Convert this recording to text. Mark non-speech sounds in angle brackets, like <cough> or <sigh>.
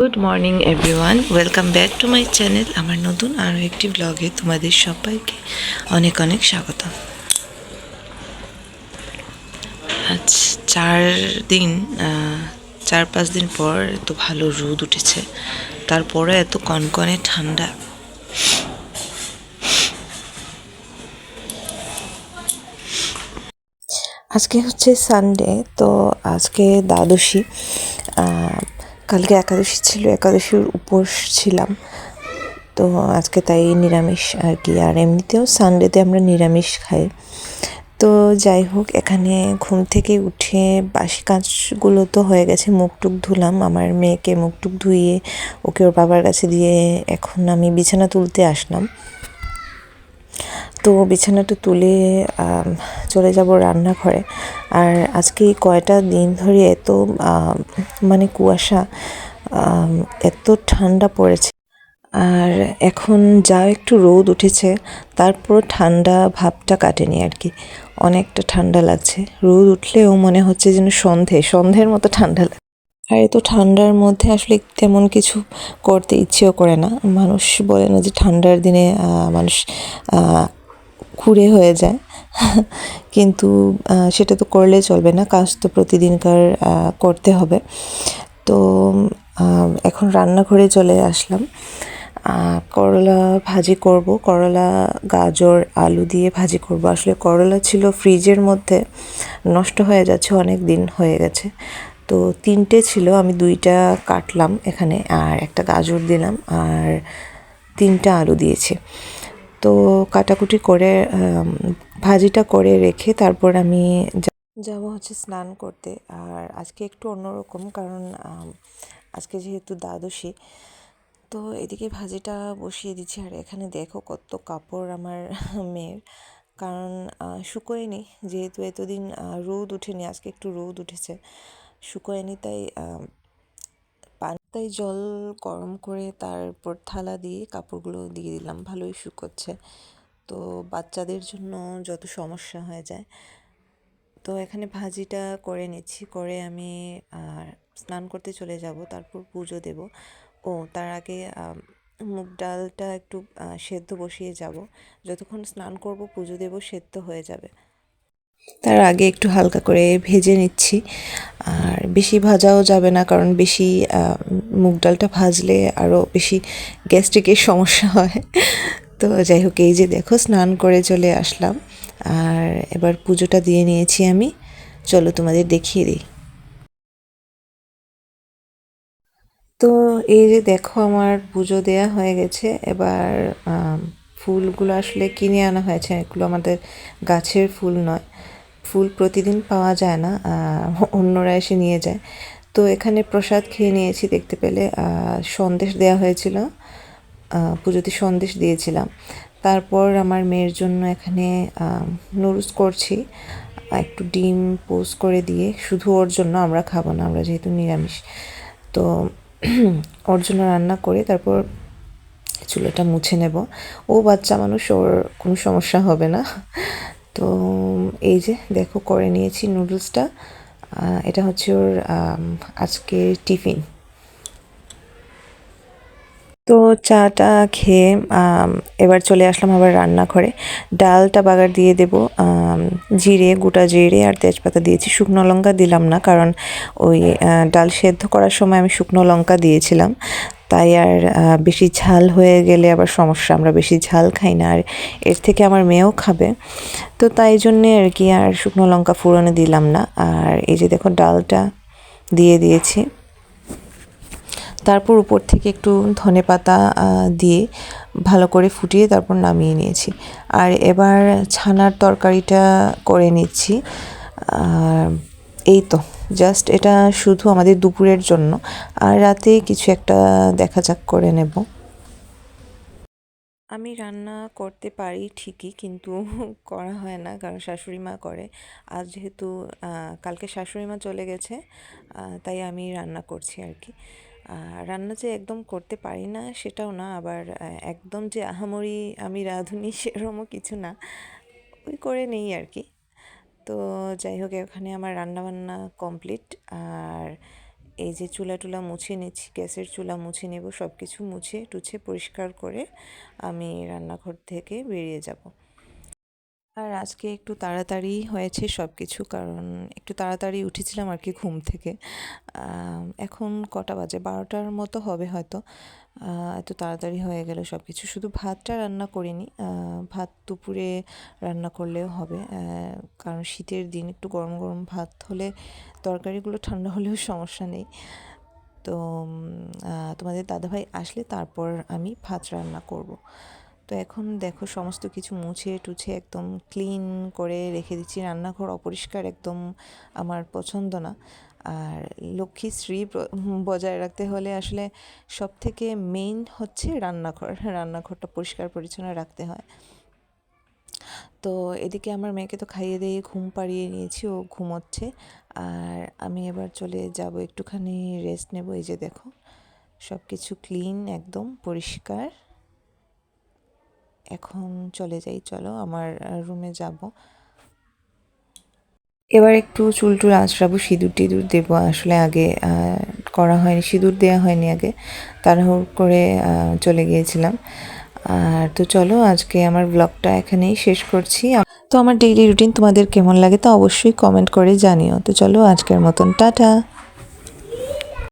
Good morning everyone welcome back to my channel আমার নতুন আরও একটি ব্লগে তোমাদের সবাইকে অনেক অনেক স্বাগত আজ চার দিন চার পাঁচ দিন পর এত ভালো রোদ উঠেছে। তারপরে এত কনকনে ঠান্ডা। আজকে হচ্ছে সানডে তো আজকে দ্বাদশী। কালকে একাদশী ছিল, একাদশীর উপোস ছিলাম। তো আজকে তাই নিরামিষ আর কি। আর এমনিতেও সানডেতে আমরা নিরামিষ খাই। তো যাই হোক, এখানে ঘুম থেকে উঠে বাসি কাজগুলো তো হয়ে গেছে মুখ টুক ধুলাম। আমার মেয়েকে মুখ টুক ধুইয়ে ওকে ওর বাবার কাছে দিয়ে এখন আমি বিছানা তুলতে আসলাম। তো বিছানাটা তুলে চলে যাব রান্নাঘরে। আর আজকে কয়টা দিন ধরে এত মানে কুয়াশা এত ঠান্ডা পড়েছে। আর এখন যা একটু রোদ উঠেছে, তারপর ঠান্ডা ভাবটা কাটেনি আর কি। অনেকটা ঠান্ডা লাগছে। রোদ উঠলেও মনে হচ্ছে যেন সন্ধে, সন্ধের মতো ঠান্ডা লাগে আর এত ঠান্ডার মধ্যে আসলে তেমন কিছু করতে ইচ্ছেও করে না। মানুষ বলে না যে ঠান্ডার দিনে মানুষ কুড়ে হয়ে যায়। কিন্তু সেটা তো করলে চলবে না, কাজ তো প্রতিদিনকার করতে হবে। তো এখন রান্নাঘরে চলে আসলাম। করলা ভাজি করব, করলা, গাজর, আলু দিয়ে ভাজি করব। আসলে করলা ছিল ফ্রিজের মধ্যে, নষ্ট হয়ে যাচ্ছে, অনেক দিন হয়ে গেছে। তো তিনটে ছিল, আমি দুইটা কাটলাম এখানে, আর একটা গাজর দিলাম, আর তিনটা আলু দিয়েছি। তো কাটাকুটি করে ভাজিটা করে রেখে তারপর আমি যাব হচ্ছে স্নান করতে। আর আজকে একটু অন্যরকম কারণ আজকে যেহেতু দ্বাদশী, তো এদিকে ভাজিটা বসিয়ে দিচ্ছি। আর এখানে দেখো কত কাপড় আমার <laughs> মেয়ের। কারণ শুকোয়নি। যেহেতু এতদিন রোদ উঠেনি, আজকে একটু রোদ উঠেছে, শুকোয়নি, তাই পানিতে জল গরম করে তারপর থালা দিয়ে কাপড়গুলো দিয়ে দিলাম, ভালোই শুকোচ্ছে। তো বাচ্চাদের জন্য যত সমস্যা হয়ে যায়, তো এখানে ভাজিটা করে নিচ্ছি, করে আমি স্নান করতে চলে যাব, তারপর পুজো দেব। ও, তার আগে মুগ ডালটা একটু সেদ্ধ বসিয়ে যাব। যতক্ষণ স্নান করব, পুজো দেব, সেদ্ধ হয়ে যাবে। তার আগে একটু হালকা করে ভেজে নিচ্ছি। আর বেশি ভাজাও যাবে না, কারণ বেশি মুগ ডালটা ভাজলে আরও বেশি গ্যাস্ট্রিকের সমস্যা হয়। তো যাই হোক, এই যে দেখো, স্নান করে চলে আসলাম। আর এবার পুজোটা দিয়ে নিয়েছি আমি। চলো তোমাদের দেখিয়ে দিই। তো এই যে দেখো, আমার পুজো দেয়া হয়ে গেছে। এবার ফুলগুলো আসলে কিনে আনা হয়েছে। এগুলো আমাদের গাছের ফুল নয়। ফুল প্রতিদিন পাওয়া যায় না অন্যরা এসে নিয়ে যায়। তো এখানে প্রসাদ খেয়ে নিয়েছি দেখতে পেলে সন্দেশ দেওয়া হয়েছিল পুজোতে সন্দেশ দিয়েছিলাম। তারপর আমার মেয়ের জন্য এখানে নুডলস করছি, একটু ডিম পোস্ট করে দিয়ে, শুধু ওর জন্য আমরা খাব না, আমরা যেহেতু নিরামিষ। তো <clears throat> ওর জন্য রান্না করে তারপর চুলাটা মুছে নেব। ও বাচ্চা মানুষ, ওর কোনো সমস্যা হবে না। তো এই যে দেখো করে নিয়েছি নুডলসটা। এটা হচ্ছে ওর আম, আজকের টিফিন। তো চাটা খেয়ে এবার চলে আসলাম আবার রান্নাঘরে। ডালটা বাগার দিয়ে দেব জিরে গোটা জিরে আর তেজপাতা দিয়েছি। শুকনো লঙ্কা দিলাম না কারণ ওই ডাল সেদ্ধ করার সময় আমি শুকনো লঙ্কা দিয়েছিলাম। তাই আর বেশি ঝাল হয়ে গেলে আবার সমস্যা, আমরা বেশি ঝাল খাই না। আর এর থেকে আমার মেয়েও খাবে। তো তাই জন্যে আর কি আর শুকনো লঙ্কা ফোড়নে দিলাম না। আর এই যে দেখো ডালটা দিয়ে দিয়েছি। তারপর উপর থেকে একটু ধনে পাতা দিয়ে ভালো করে ফুটিয়ে তারপর নামিয়ে নিয়েছি। আর এবার ছানার তরকারিটা করে নিচ্ছি। আর এই তো জাস্ট এটা শুধু আমাদের দুপুরের জন্য। আর রাতে কিছু একটা দেখা যাক করে নেব। আমি রান্না করতে পারি ঠিকই, কিন্তু <laughs> করা হয় না, কারণ শাশুড়ি মা করে। আজ যেহেতু কালকে শাশুড়ি মা চলে গেছে তাই আমি রান্না করছি আর কি। রান্না যে একদম করতে পারি না, সেটাও না, আবার একদম যে আহামরি আমি রাঁধুনি, সেরমও কিছু না। ওই করে নেই আর কি। তো যাই হোক, এখানে আমার রান্নাবান্না কমপ্লিট। আর এই যে চুলা টুলা মুছে নিচ্ছি, গ্যাসের চুলা মুছে নেব সব কিছু মুছে টুছে পরিষ্কার করে আমি রান্নাঘর থেকে বেরিয়ে যাব। আর আজকে একটু তাড়াতাড়ি হয়েছে সব কিছু কারণ একটু তাড়াতাড়ি উঠেছিলাম আর কি ঘুম থেকে। এখন কটা বাজে? বারোটার মতো হবে হয়তো। এত তাড়াতাড়ি হয়ে গেল সব কিছু শুধু ভাতটা রান্না করিনি। ভাত দুপুরে রান্না করলেও হবে। কারণ শীতের দিন একটু গরম গরম ভাত হলে তরকারিগুলো ঠান্ডা হলেও সমস্যা নেই। তো তোমাদের দাদাভাই আসলে তারপর আমি ভাত রান্না করব। তো এখন দেখো সমস্ত কিছু মুছে টুছে একদম ক্লিন করে রেখে দিচ্ছি। রান্নাঘর অপরিষ্কার একদম আমার পছন্দ না। আর লক্ষ্মীশ্রী বজায় রাখতে হলে আসলে সব থেকে মেইন হচ্ছে রান্নাঘর। রান্নাঘরটা পরিষ্কার পরিচ্ছন্ন রাখতে হয়। তো এদিকে আমার মেয়েকে তো খাইয়ে দিয়ে ঘুম পাড়িয়ে নিয়েছি, ও ঘুমোচ্ছে। আর আমি এবার চলে যাব, একটুখানি রেস্ট নেব। এই যে দেখো সব কিছু ক্লিন একদম পরিষ্কার। এখন চলে যাই, চলো আমার রুমে যাব। এবার একটু চুল টুল আঁচড়াবো, সিঁদুর টিঁদুর দেবো। আসলে আগে করা হয়নি, সিঁদুর দেওয়া হয়নি আগে। তাড়াহুড়ো করে চলে গিয়েছিলাম। আর তো চলো, আজকে আমার ব্লগটা এখানেই শেষ করছি। তো আমার ডেইলি রুটিন তোমাদের কেমন লাগে তা অবশ্যই কমেন্ট করে জানিও। তো চলো, আজকের মতন, টাটা!